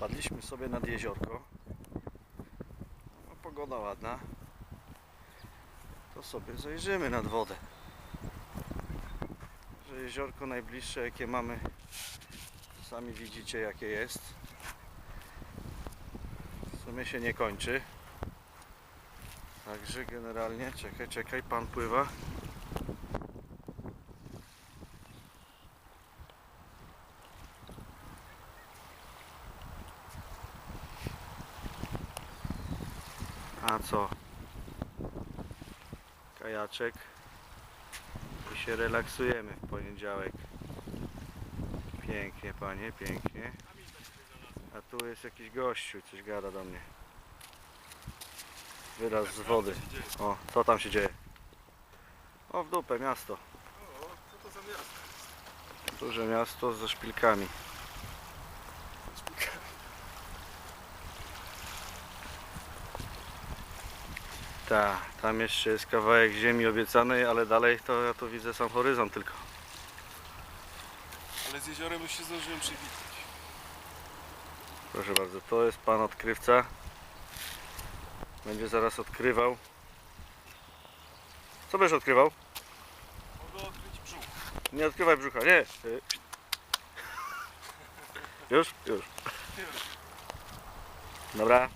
Wpadliśmy sobie nad jeziorko. No, pogoda ładna. To sobie zajrzymy nad wodę. Że jeziorko najbliższe jakie mamy sami widzicie jakie jest. W sumie się nie kończy. Także generalnie, czekaj, czekaj, pan pływa. A co? Kajaczek. I się relaksujemy w poniedziałek. Pięknie, panie, pięknie. A tu jest jakiś gościu, coś gada do mnie. Wyraz z wody. O, co tam się dzieje? O, w dupę, miasto. O, co to za miasto? Duże miasto ze szpilkami. Tak, tam jeszcze jest kawałek ziemi obiecanej, ale dalej to ja tu widzę sam horyzont tylko. Ale z jeziorem już się zdążyłem przywitać. Proszę bardzo, to jest pan odkrywca. Będzie zaraz odkrywał. Co będziesz odkrywał? Mogę odkryć brzuch. Nie odkrywaj brzucha, nie. Już? Już. Dobra.